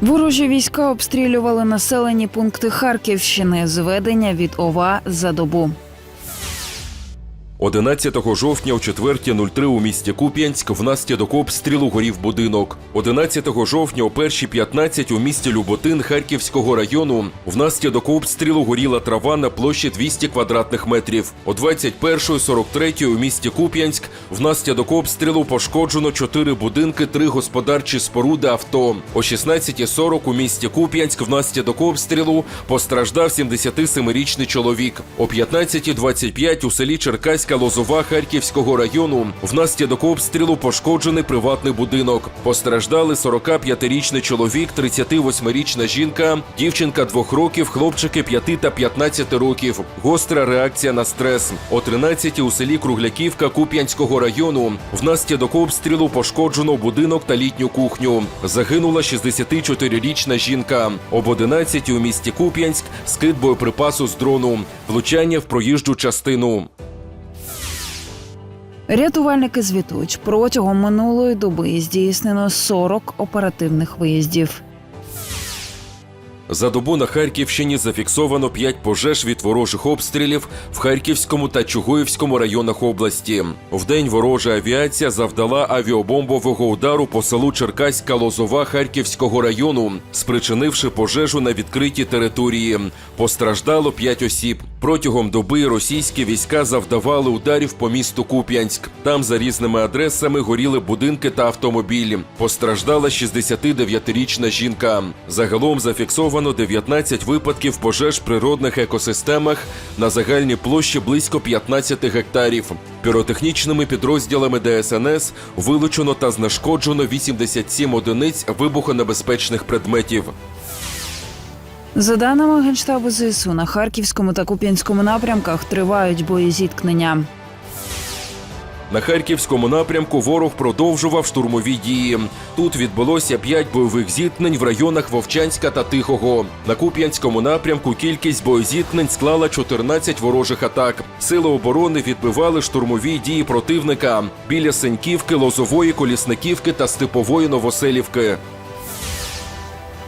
Ворожі війська обстрілювали населені пункти Харківщини. Зведення від ОВА за добу. 11 жовтня о 4.03 у місті Куп'янськ внаслідок обстрілу горів будинок. 11 жовтня о 1.15 у місті Люботин Харківського району внаслідок обстрілу горіла трава на площі 200 квадратних метрів. О 21.43 у місті Куп'янськ внаслідок обстрілу пошкоджено 4 будинки, 3 господарчі споруди авто. О 16.40 у місті Куп'янськ внаслідок обстрілу постраждав 77-річний чоловік. О 15.25 у селі Черкаська Лозова Харківського району внаслідок обстрілу пошкоджений приватний будинок. Постраждали 45-річний чоловік, 38-річна жінка, дівчинка 2 років, хлопчики 5 та 15 років. Гостра реакція на стрес. О 13 у селі Кругляківка Куп'янського району внаслідок обстрілу пошкоджено будинок та літню кухню. Загинула 64-річна жінка. Об 11 у місті Куп'янськ скид боєприпасу з дрону, влучання в проїжджу частину. Рятувальники звітують, протягом минулої доби здійснено 40 оперативних виїздів. За добу на Харківщині зафіксовано 5 пожеж від ворожих обстрілів в Харківському та Чугуївському районах області. Вдень ворожа авіація завдала авіабомбового удару по селу Черкаська Лозова Харківського району, спричинивши пожежу на відкритій території. Постраждало 5 осіб. Протягом доби російські війська завдавали ударів по місту Куп'янськ. Там за різними адресами горіли будинки та автомобілі. Постраждала 69-річна жінка. Загалом зафіксовано 19 випадків пожеж в природних екосистемах на загальній площі близько 15 гектарів. Піротехнічними підрозділами ДСНС вилучено та знешкоджено 87 одиниць вибухонебезпечних предметів. За даними Генштабу ЗСУ, на Харківському та Куп'янському напрямках тривають бої зіткнення. На харківському напрямку ворог продовжував штурмові дії. Тут відбулося п'ять бойових зіткнень в районах Вовчанська та Тихого. На Куп'янському напрямку кількість боєзіткнень склала 14 ворожих атак. Сили оборони відбивали штурмові дії противника біля Сеньківки, Лозової, Колісниківки та Степової Новоселівки.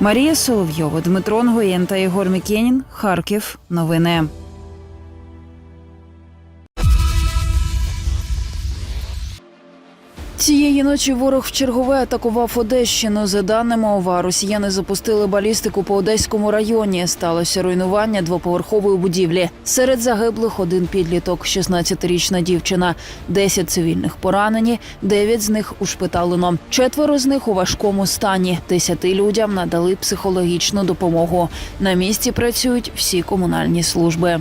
Марія Соловйова, Дмитро Нгоєн та Єгор Мікенін. Харків. Новини. Цієї ночі ворог вчергове атакував Одещину. За даними ОВА, росіяни запустили балістику по Одеському районі. Сталося руйнування двоповерхової будівлі. Серед загиблих один підліток, 16-річна дівчина, 10 цивільних поранені, 9 з них ушпиталено. Четверо з них у важкому стані. 10 людям надали психологічну допомогу. На місці працюють всі комунальні служби.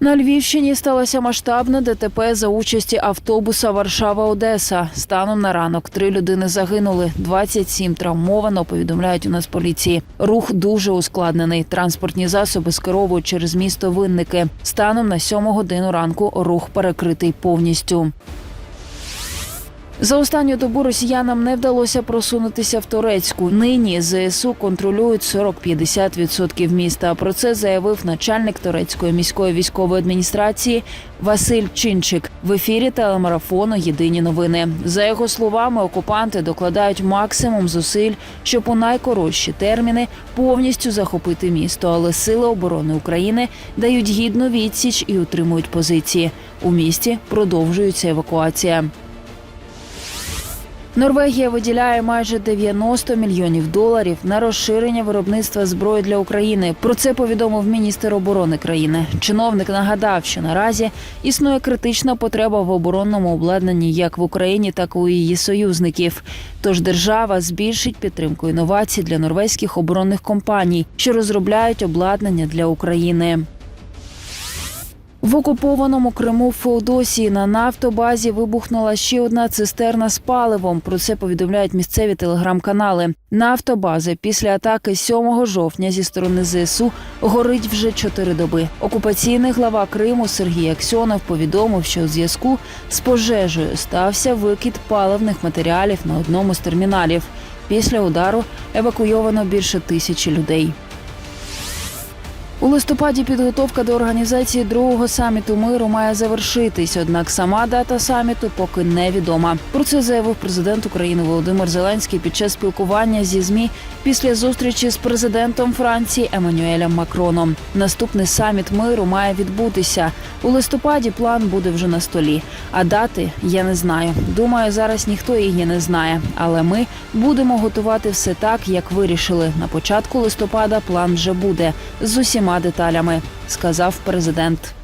На Львівщині сталося масштабне ДТП за участі автобуса Варшава-Одеса. Станом на ранок три людини загинули, 27 травмовано. Повідомляють у нас поліції. Рух дуже ускладнений. Транспортні засоби скеровують через місто Винники. Станом на 7 годину ранку рух перекритий повністю. За останню добу росіянам не вдалося просунутися в Турецьку. Нині ЗСУ контролюють 40-50% міста. Про це заявив начальник турецької міської військової адміністрації Василь Чинчик в ефірі телемарафону Єдині новини. За його словами, окупанти докладають максимум зусиль, щоб у найкоротші терміни повністю захопити місто. Але сили оборони України дають гідну відсіч і утримують позиції. У місті продовжується евакуація. Норвегія виділяє майже 90 мільйонів доларів на розширення виробництва зброї для України. Про це повідомив міністр оборони країни. Чиновник нагадав, що наразі існує критична потреба в оборонному обладнанні як в Україні, так і у її союзників. Тож держава збільшить підтримку інновацій для норвезьких оборонних компаній, що розробляють обладнання для України. В окупованому Криму Феодосії на нафтобазі вибухнула ще одна цистерна з паливом. Про це повідомляють місцеві телеграм-канали. Нафтобаза після атаки 7 жовтня зі сторони ЗСУ горить вже чотири доби. Окупаційний глава Криму Сергій Аксьонов повідомив, що у зв'язку з пожежею стався викид паливних матеріалів на одному з терміналів. Після удару евакуйовано більше тисячі людей. У листопаді підготовка до організації другого саміту миру має завершитись. Однак сама дата саміту поки невідома. Про це заявив президент України Володимир Зеленський під час спілкування зі змі після зустрічі з президентом Франції Еммануелем Макроном. Наступний саміт миру має відбутися у листопаді. План буде вже на столі. А дати я не знаю. Думаю, зараз ніхто її не знає. Але ми будемо готувати все так, як вирішили. На початку листопада план вже буде з усіма деталями, сказав президент.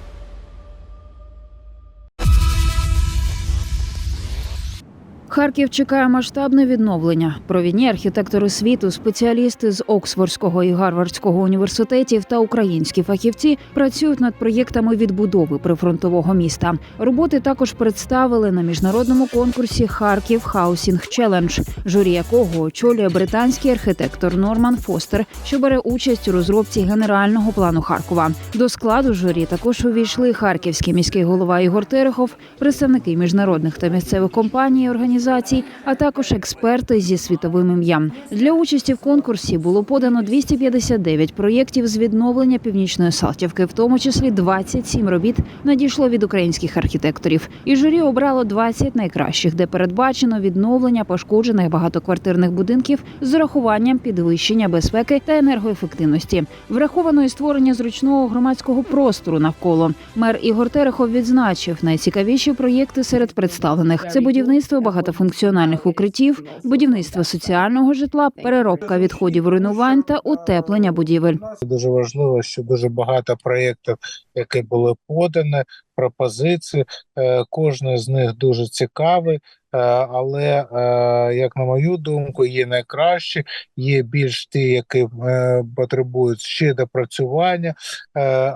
Харків чекає масштабне відновлення. Провідні архітектори світу, спеціалісти з Оксфордського і Гарвардського університетів та українські фахівці працюють над проєктами відбудови прифронтового міста. Роботи також представили на міжнародному конкурсі Харків Хаусінг Челендж, журі якого очолює британський архітектор Норман Фостер, що бере участь у розробці генерального плану Харкова. До складу журі також увійшли харківський міський голова Ігор Терехов, представники міжнародних та місцевих компаній і організацій, а також експерти зі світовим ім'ям. Для участі в конкурсі було подано 259 проєктів з відновлення північної Салтівки, в тому числі 27 робіт надійшло від українських архітекторів. І журі обрало 20 найкращих, де передбачено відновлення пошкоджених багатоквартирних будинків з урахуванням підвищення безпеки та енергоефективності. Враховано і створення зручного громадського простору навколо. Мер Ігор Терехов відзначив найцікавіші проєкти серед представлених: це будівництво багатофункціональних укриттів, будівництво соціального житла, переробка відходів руйнувань та утеплення будівель. Дуже важливо, що дуже багато проєктів, які були подані, пропозиції. е, Кожен з них дуже цікавий, е, але, е, як на мою думку, є найкращі, є більш ті, які потребують ще допрацювання.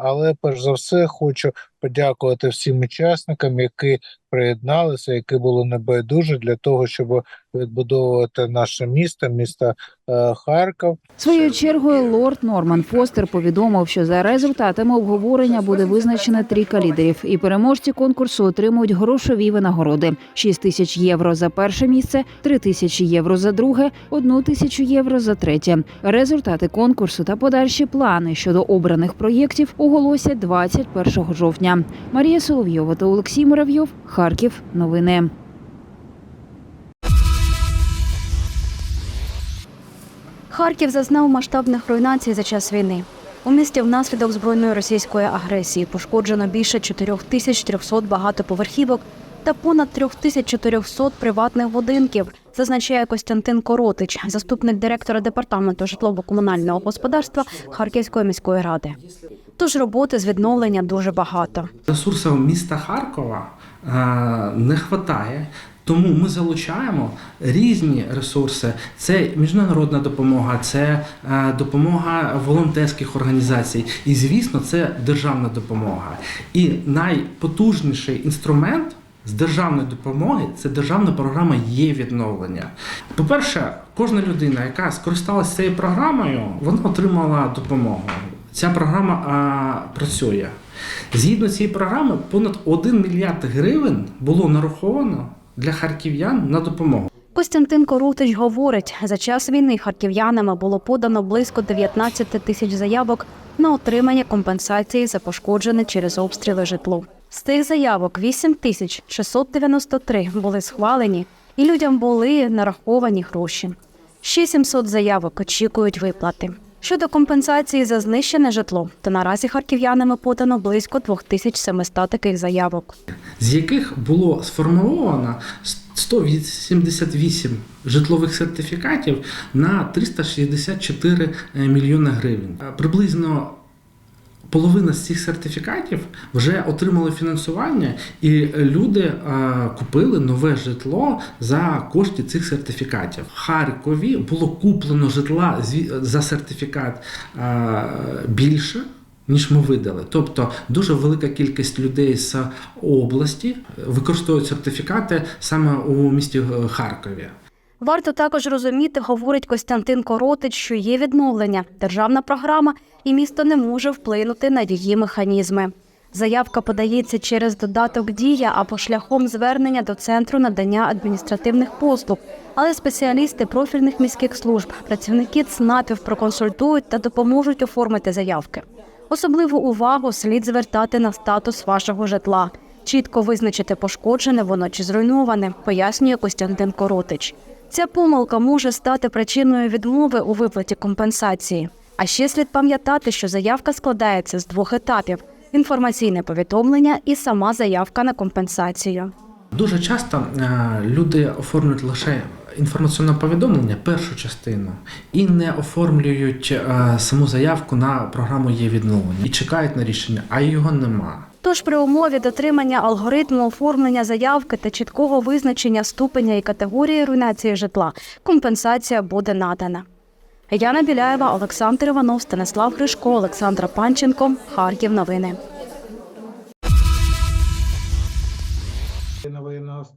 Але перш за все хочу подякувати всім учасникам, які приєдналися, які були небайдужі для того, щоб відбудовувати наше місто, місто е, Харків. Своєю чергою лорд Норман Фостер повідомив, що за результатами обговорення буде визначена трійка лідерів, і переможці конкурсу отримують грошові винагороди: 6 тисяч євро за перше місце, 3 тисячі євро за друге, 1 тисячу євро за третє. Результати конкурсу та подальші плани щодо обраних проєктів оголосять 21 жовтня. Марія Соловйова та Олексій Муравйов. Харків. Новини. Харків зазнав масштабних руйнацій за час війни. У місті внаслідок збройної російської агресії пошкоджено більше 4300 багатоповерхівок та понад 3400 приватних будинків, зазначає Костянтин Коротич, заступник директора департаменту житлово-комунального господарства Харківської міської ради. Тож роботи з відновлення дуже багато. Ресурсів міста Харкова е, не вистачає. Тому ми залучаємо різні ресурси. Це міжнародна допомога, це е, допомога волонтерських організацій, і звісно, це державна допомога. І найпотужніший інструмент з державної допомоги це державна програма є відновлення. По-перше, кожна людина, яка скористалася цією програмою, вона отримала допомогу. Ця програма а, працює. Згідно цієї програми, понад 1 мільярд гривень було нараховано для харків'ян на допомогу. Костянтин Корутич говорить, за час війни харків'янами було подано близько 19 тисяч заявок на отримання компенсації за пошкоджене через обстріли житло. З цих заявок 8 тисяч 693 були схвалені, і людям були нараховані гроші. Ще 700 заявок очікують виплати. Щодо компенсації за знищене житло, то наразі харків'янами подано близько 2700 таких заявок. з яких було сформовано 188 житлових сертифікатів на 364 мільйони гривень. Е, Приблизно половина з цих сертифікатів вже отримали фінансування, і люди е, купили нове житло за кошти цих сертифікатів. В Харкові було куплено житла зві- за сертифікат е, більше. ніж ми видали. Тобто дуже велика кількість людей з області використовують сертифікати саме у місті е, Харкові. Варто також розуміти, говорить Костянтин Коротич, що є відновлення, державна програма, і місто не може вплинути на її механізми. Заявка подається через додаток Дія або шляхом звернення до центру надання адміністративних послуг. Але спеціалісти профільних міських служб, працівники ЦНАПів проконсультують та допоможуть оформити заявки. Особливу увагу слід звертати на статус вашого житла. Чітко визначити, пошкоджене воно чи зруйноване, пояснює Костянтин Коротич. Ця помилка може стати причиною відмови у виплаті компенсації. А ще слід пам'ятати, що заявка складається з двох етапів: інформаційне повідомлення і сама заявка на компенсацію. Дуже часто е, люди оформлюють лише інформаційне повідомлення, першу частину, і не оформлюють е, саму заявку на програму є відновлення і чекають на рішення, а його нема. Тож при умові дотримання алгоритму оформлення заявки та чіткого визначення ступеня і категорії руйнації житла компенсація буде надана. Яна Біляєва, Олександр Іванов, Станислав Гришко, Олександра Панченко. Харків. Новини.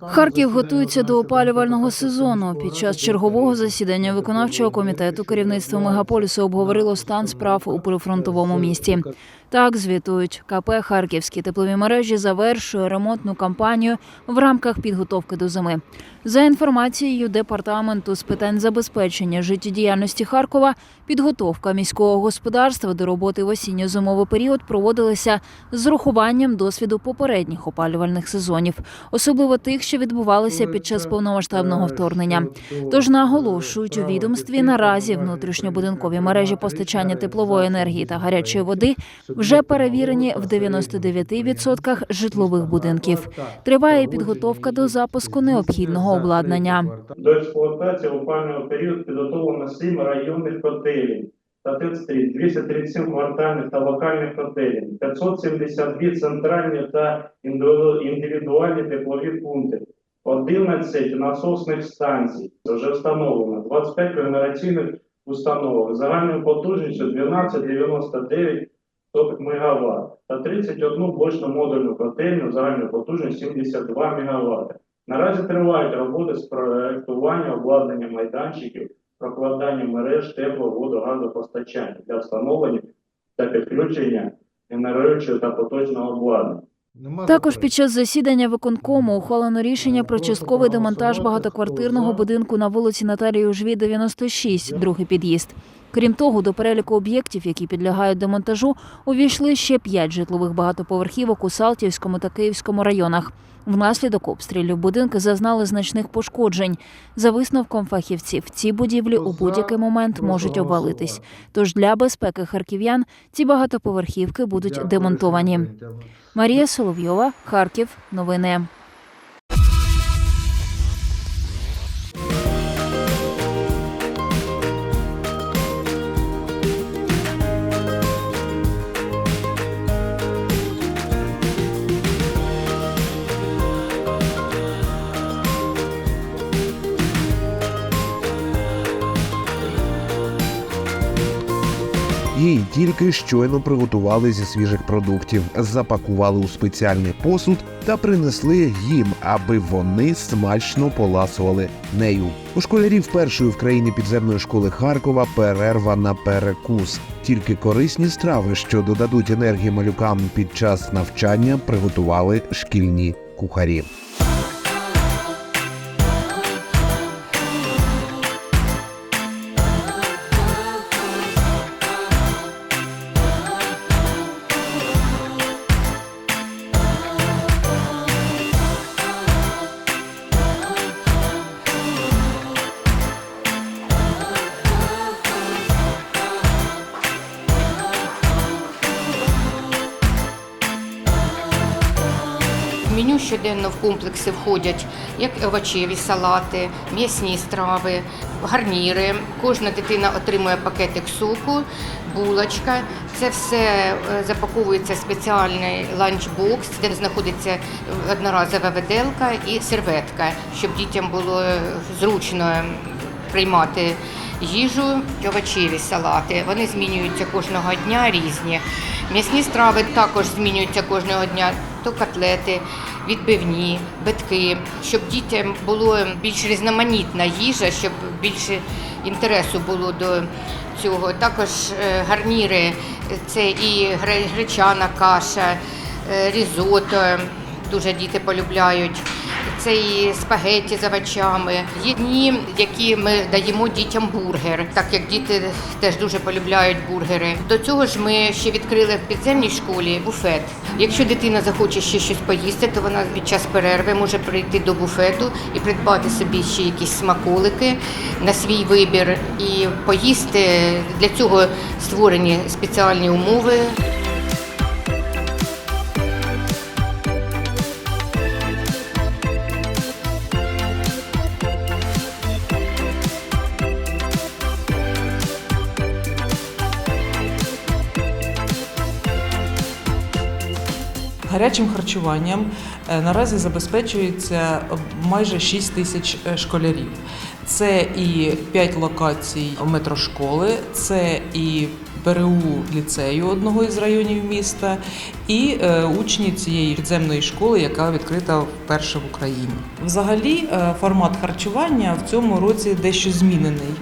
Харків готується до опалювального сезону. Під час чергового засідання виконавчого комітету керівництво мегаполісу обговорило стан справ у прифронтовому місті. Так звітують КП Харківські теплові мережі завершує ремонтну кампанію в рамках підготовки до зими. За інформацією департаменту з питань забезпечення життєдіяльності Харкова, підготовка міського господарства до роботи в осінньо-зимовий період проводилася з урахуванням досвіду попередніх опалювальних сезонів, особливо тих, що відбувалися під час повномасштабного вторгнення. Тож наголошують у відомстві наразі внутрішньобудинкові мережі постачання теплової енергії та гарячої води вже перевірені в 99% житлових будинків. Триває підготовка до запуску необхідного обладнання. До експлуатації в опалювальний період підготовлено 7 районних котелів та ТЕЦ-3, 237 квартальних та локальних котелів, 572 центральні та індивідуальні теплові пункти, 11 насосних станцій вже встановлено, 25 генераційних установок загальною потужністю 1299 МВт та 31 блочно-модульну котельню загальною потужністю 72 МВт. Наразі тривають роботи з проектування обладнання майданчиків, прокладання мереж тепло, воду, газопостачання для встановлення та підключення генеруючого та поточного обладнання. Також під час засідання виконкому ухвалено рішення про частковий демонтаж багатоквартирного будинку на вулиці Наталії Ужві, 96, другий під'їзд. Крім того, до переліку об'єктів, які підлягають демонтажу, увійшли ще п'ять житлових багатоповерхівок у Салтівському та Київському районах. Внаслідок обстрілів будинки зазнали значних пошкоджень. За висновком фахівців, ці будівлі у будь-який момент можуть обвалитись. Тож для безпеки харків'ян ці багатоповерхівки будуть демонтовані. Марія Соловйова, Харків. Новини. Тільки щойно приготували зі свіжих продуктів, запакували у спеціальний посуд та принесли їм, аби вони смачно поласували нею. У школярів першої в країні підземної школи Харкова перерва на перекус. Тільки корисні страви, що додадуть енергії малюкам під час навчання, приготували шкільні кухарі. Щоденно в комплекси входять як овочеві салати, м'ясні страви, гарніри. Кожна дитина отримує пакетик соку, булочка. Це все е, запаковується в спеціальний ланчбокс, де знаходиться одноразова виделка і серветка, щоб дітям було зручно приймати їжу, овочеві салати. Вони змінюються кожного дня різні. М'ясні страви також змінюються кожного дня. То котлети, відбивні, битки, щоб дітям було більш різноманітна їжа, щоб більше інтересу було до цього. Також е, гарніри це і гречана каша, е, різото. Дуже діти полюбляють. Це і спагетті з овочами. Є дні, які ми даємо дітям бургер, так як діти теж дуже полюбляють бургери. До цього ж ми ще відкрили в підземній школі буфет. Якщо дитина захоче ще щось поїсти, то вона під час перерви може прийти до буфету і придбати собі ще якісь смаколики на свій вибір і поїсти. Для цього створені спеціальні умови. Гарячим харчуванням е, наразі забезпечується майже 6 тисяч е, школярів. Це і 5 локацій метрошколи, це і ПРУ ліцею одного із районів міста, і е, учні цієї підземної школи, яка відкрита вперше в Україні. Взагалі, е, формат харчування в цьому році дещо змінений.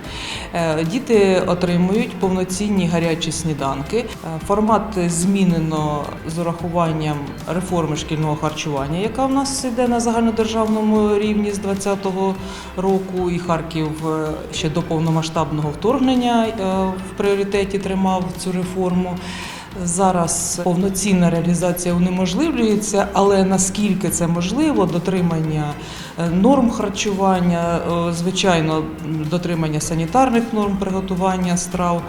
Е, Діти отримують повноцінні гарячі сніданки. Формат змінено з урахуванням реформи шкільного харчування, яка в нас йде на загальнодержавному рівні з 2020 року. І Харків ще до повномасштабного вторгнення в пріоритеті тримав цю реформу. Зараз повноцінна реалізація унеможливлюється, але наскільки це можливо, дотримання е, норм харчування, е, звичайно, дотримання санітарних норм приготування страв,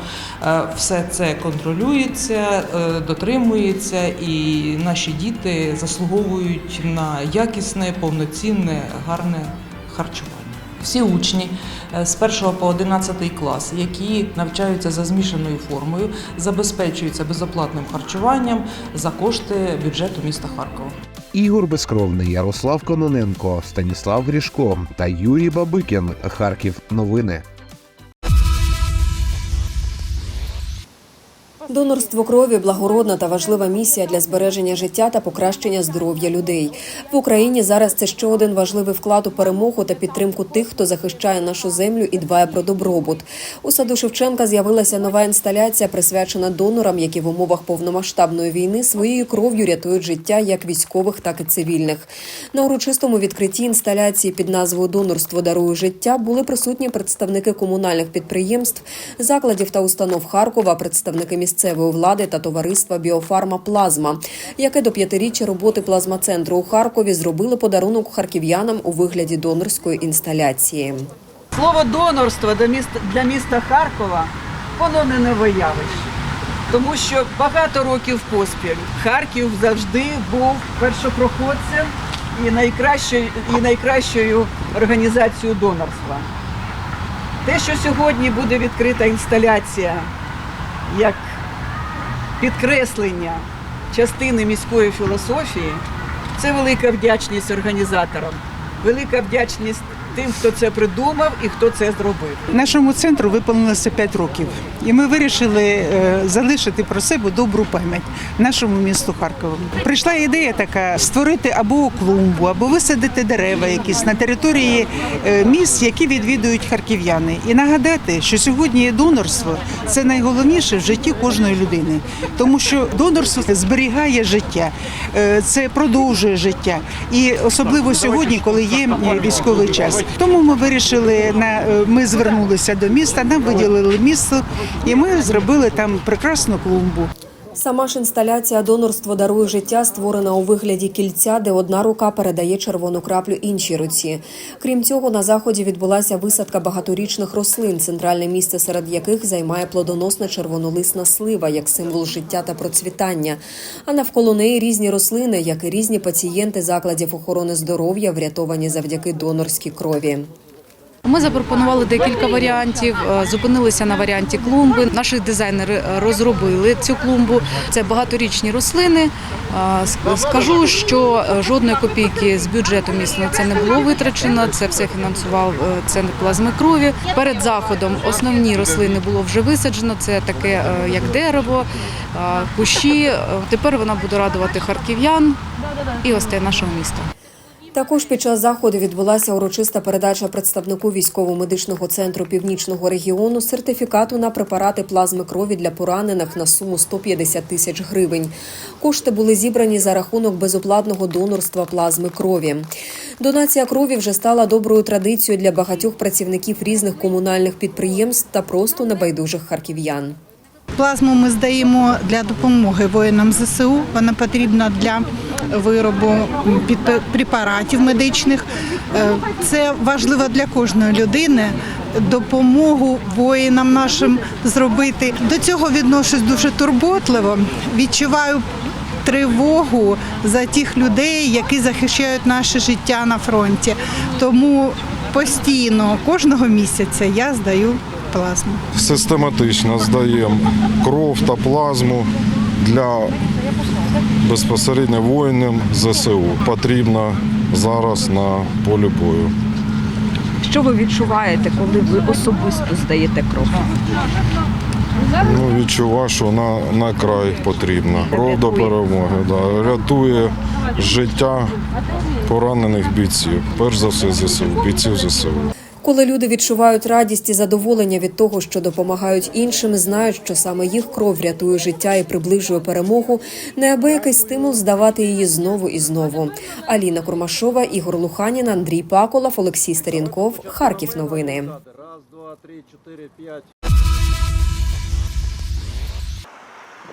е, все це контролюється, дотримується, і наші діти заслуговують на якісне, повноцінне, гарне харчування. Всі учні е, з 1 по 11 клас, які навчаються за змішаною формою, забезпечуються безоплатним харчуванням за кошти бюджету міста Харкова. Ігор Безкровний, Ярослав Кононенко, Станіслав Грішко та Юрій Бабикін. Харків. Новини. Донорство крові благородна та важлива місія для збереження життя та покращення здоров'я людей в Україні. Зараз це ще один важливий вклад у перемогу та підтримку тих, хто захищає нашу землю і дбає про добробут. У саду Шевченка з'явилася нова інсталяція, присвячена донорам, які в умовах повномасштабної війни своєю кров'ю рятують життя як військових, так і цивільних. На урочистому відкритті інсталяції під назвою Донорство дарує життя були присутні представники комунальних підприємств, закладів та установ Харкова, представники місцевої влади та товариства Біофарма Плазма, яке до п'ятиріччя роботи плазмацентру у Харкові зробили подарунок харків'янам у вигляді донорської інсталяції. Слово донорство для міста, Харкова воно не нове явище. Тому що багато років поспіль Харків завжди був першопроходцем і найкращою організацією донорства. Те, що сьогодні буде відкрита інсталяція як підкреслення частини міської філософії, це велика вдячність організаторам, велика вдячність тим, хто це придумав і хто це зробив. Нашому центру виповнилося 5 років, і ми вирішили е, залишити про себе добру пам'ять нашому місту Харкову. Прийшла ідея така створити або клумбу, або висадити дерева якісь на території е, місць, які відвідують харків'яни, і нагадати, що сьогодні донорство це найголовніше в житті кожної людини, тому що донорство зберігає життя, е, це продовжує життя, і особливо сьогодні, коли є військовий час. Тому ми вирішили на е, ми звернулися до міста, нам виділили місто, і ми зробили там прекрасну клумбу. Сама ж інсталяція донорство дарує життя створена у вигляді кільця, де одна рука передає червону краплю іншій руці. Крім цього, на заході відбулася висадка багаторічних рослин, центральне місце серед яких займає плодоносна червонолисна слива як символ життя та процвітання. А навколо неї різні рослини, як і різні пацієнти закладів охорони здоров'я, врятовані завдяки донорській крові. Ми запропонували декілька варіантів, е, зупинилися на варіанті клумби. Наші дизайнери е, розробили цю клумбу. Це багаторічні рослини. Е, Скажу, що жодної копійки з бюджету міста це не було витрачено. Це все фінансував центр плазми крові. Перед заходом основні рослини було вже висаджено. Це таке як дерево, кущі. Тепер вона буде радувати харків'ян і гостей нашого міста. Також під час заходу відбулася урочиста передача представнику військово-медичного центру північного регіону сертифікату на препарати плазми крові для поранених на суму 150 тисяч гривень. Кошти були зібрані за рахунок безоплатного донорства плазми крові. Донація крові вже стала доброю традицією для багатьох працівників різних комунальних підприємств та просто небайдужих харків'ян. Плазму ми здаємо для допомоги воїнам ЗСУ. Вона потрібна для виробу препаратів медичних. Е, Це важливо для кожної людини. Допомогу воїнам нашим зробити. До цього відношусь дуже турботливо. Відчуваю тривогу за тих людей, які захищають наше життя на фронті. Тому постійно кожного місяця я здаю плазму. Систематично здаємо кров та плазму для безпосередньо воїнам ЗСУ. Потрібно зараз на полі бою. Що ви відчуваєте, коли ви особисто здаєте кров? Ну, відчуваю, що на, на край потрібно. Кров до перемоги. Да. Рятує життя поранених бійців. Перш за все ЗСУ, бійців ЗСУ. Коли люди відчувають радість і задоволення від того, що допомагають іншим, знають, що саме їх кров рятує життя і приближує перемогу, неабиякий стимул здавати її знову і знову. Аліна Курмашова, Ігор Луханін, Андрій Паколов, Олексій Старінков. Харків. Новини.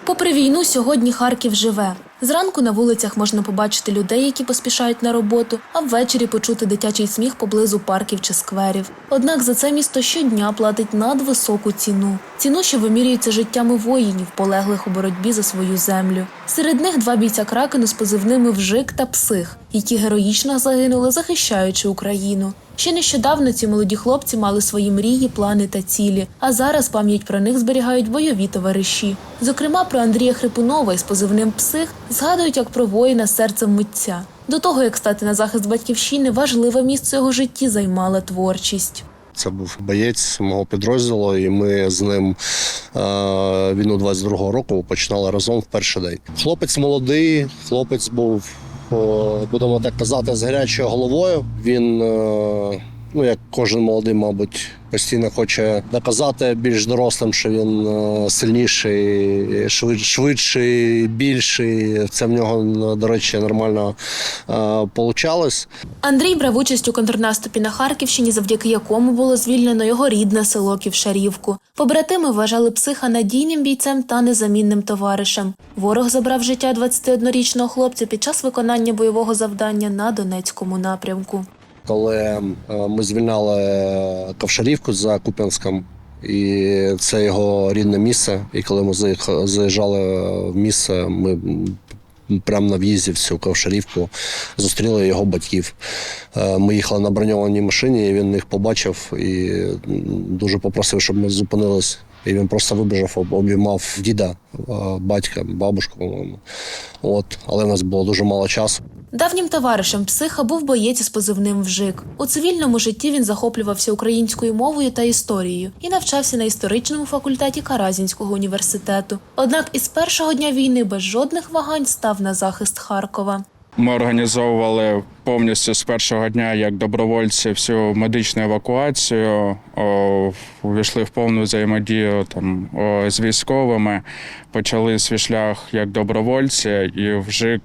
Попри війну, сьогодні Харків живе. Зранку на вулицях можна побачити людей, які поспішають на роботу, а ввечері почути дитячий сміх поблизу парків чи скверів. Однак за це місто щодня платить надвисоку ціну. Ціну, що вимірюється життями воїнів, полеглих у боротьбі за свою землю. Серед них два бійця кракену з позивними Вжик та Псих, які героїчно загинули, захищаючи Україну. Ще нещодавно ці молоді хлопці мали свої мрії, плани та цілі, а зараз пам'ять про них зберігають бойові товариші. Зокрема, про Андрія Хрипунова із позивним Псих згадують як про воїна серцем митця. До того як стати на захист батьківщини, важливе місце його житті займала творчість. Це був боєць мого підрозділу, і ми з ним е, війну 22-го року починали разом в перший день. Хлопець молодий, хлопець був, е, будемо так казати, з гарячою головою. Він, е, ну як кожен молодий, мабуть, постійно хоче доказати більш дорослим, що він е, сильніший, швид, швидший, більший. Це в нього, до речі, нормально е, получалось. Андрій брав участь у контрнаступі на Харківщині, завдяки якому було звільнено його рідне село Ківшарівку. Побратими вважали психа надійним бійцем та незамінним товаришем. Ворог забрав життя 21-річного хлопця під час виконання бойового завдання на Донецькому напрямку. Коли е, ми звільняли Ковшарівку за Куп'янськом, і це його рідне місце. І коли ми заїжджали в місце, ми прямо на в'їзді в цю Ковшарівку зустріли його батьків. Е, Ми їхали на броньованій машині, і він їх побачив і дуже попросив, щоб ми зупинились. І він просто вибіжав, обіймав діда, е, батька, бабушку. От, але в нас було дуже мало часу. Давнім товаришем психа був боєць із позивним Вжик. У цивільному житті він захоплювався українською мовою та історією і навчався на історичному факультеті Каразінського університету. Однак із першого дня війни без жодних вагань став на захист Харкова. Ми організовували повністю з першого дня як добровольці всю медичну евакуацію. О, увійшли в повну взаємодію там з військовими. Почали свій шлях як добровольці, і вжик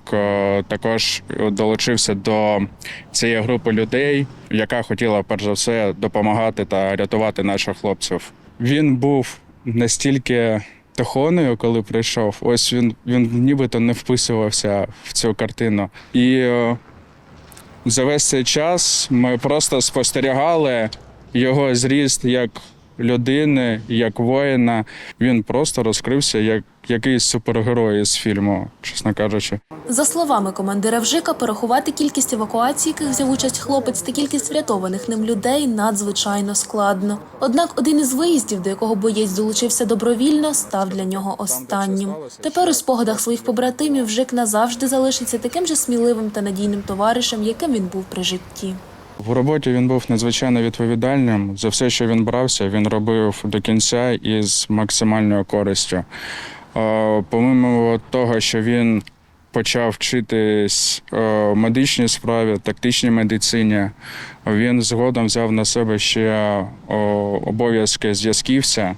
також долучився до цієї групи людей, яка хотіла перш за все допомагати та рятувати наших хлопців. Він був настільки тихоною, коли прийшов. Ось він, він нібито не вписувався в цю картину. І е, за весь цей час ми просто спостерігали його зріст як людини, як воїна. Він просто розкрився як якийсь супергерой із фільму, чесно кажучи. За словами командира Вжика, порахувати кількість евакуацій, яких взяв участь хлопець, та кількість врятованих ним людей надзвичайно складно. Однак один із виїздів, до якого боєць долучився добровільно, став для нього останнім. Тепер у спогадах своїх побратимів Вжик назавжди залишиться таким же сміливим та надійним товаришем, яким він був при житті. В роботі він був надзвичайно відповідальним. За все, що він брався, він робив до кінця і з максимальною користю. Помимо того, що він почав вчитись е, медичній справі, тактичній медицині, він згодом взяв на себе ще е, обов'язки зв'язківця.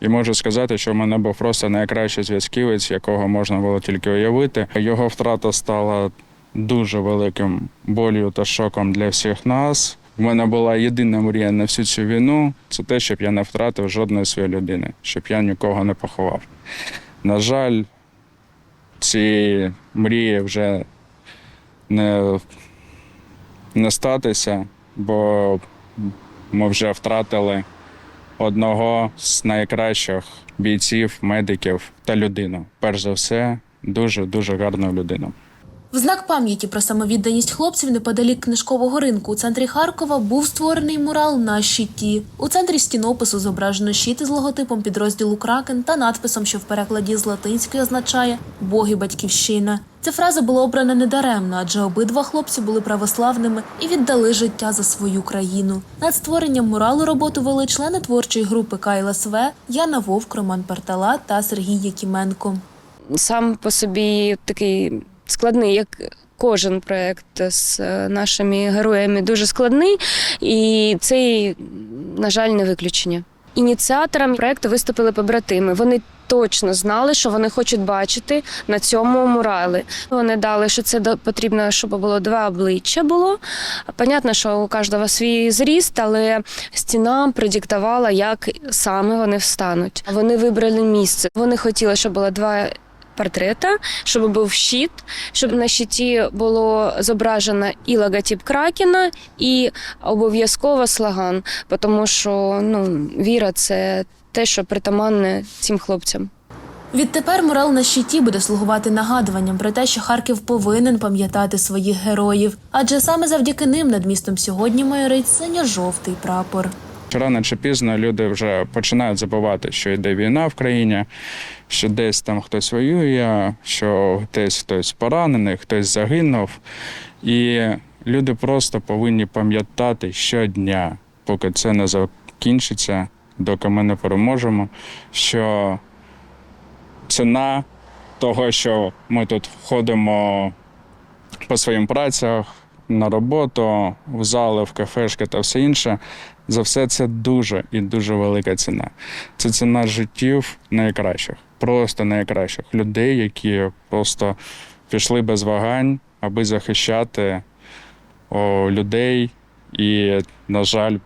І можу сказати, що в мене був просто найкращий зв'язківець, якого можна було тільки уявити. Його втрата стала дуже великим болю та шоком для всіх нас. У мене була єдина мрія на всю цю війну це те, щоб я не втратив жодної своєї людини, щоб я нікого не поховав. На жаль, ці мрії вже не, не статися, бо ми вже втратили одного з найкращих бійців, медиків та людину. Перш за все, дуже дуже гарну людину. В знак пам'яті про самовідданість хлопців неподалік книжкового ринку у центрі Харкова був створений мурал на щиті. У центрі стінопису зображено щит із логотипом підрозділу Кракен та надписом, що в перекладі з латинської означає Боги батьківщина. Ця фраза була обрана недаремно, адже обидва хлопці були православними і віддали життя за свою країну. Над створенням муралу роботу вели члени творчої групи КЛСВ Яна Вовк, Роман Партала та Сергій Якіменко. сам по собі такий складний, як кожен проект з е, нашими героями, дуже складний, і цей, на жаль, не виключення. Ініціаторами проекту виступили побратими. Вони точно знали, що вони хочуть бачити на цьому мурали. Вони дали, що це потрібно, щоб було два обличчя. Було понятно, що у кожного свій зріст, але стіна продиктувала, як саме вони встануть. Вони вибрали місце. Вони хотіли, щоб було два портрета, щоб був щит, щоб на щиті було зображено і логотип Кракена, і обов'язково слоган, тому що ну, віра це те, що притаманне цим хлопцям. Відтепер мурал на щиті буде слугувати нагадуванням про те, що Харків повинен пам'ятати своїх героїв, адже саме завдяки ним над містом сьогодні майорить синьо-жовтий прапор. Рано чи пізно люди вже починають забувати, що йде війна в країні, що десь там хтось воює, що десь хтось поранений, хтось загинув. І люди просто повинні пам'ятати щодня, поки це не закінчиться, доки ми не переможемо, що ціна того, що ми тут ходимо по своїм працях, на роботу, в зали, в кафешки та все інше. За все це дуже і дуже велика ціна. Це ціна життів найкращих, просто найкращих людей, які просто пішли без вагань, аби захищати о, людей і, на жаль,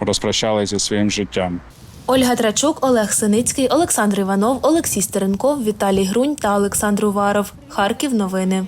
розпрощалися зі своїм життям. Ольга Трачук, Олег Синицький, Олександр Іванов, Олексій Стеренков, Віталій Грунь та Олександр Уваров. Харків. Новини.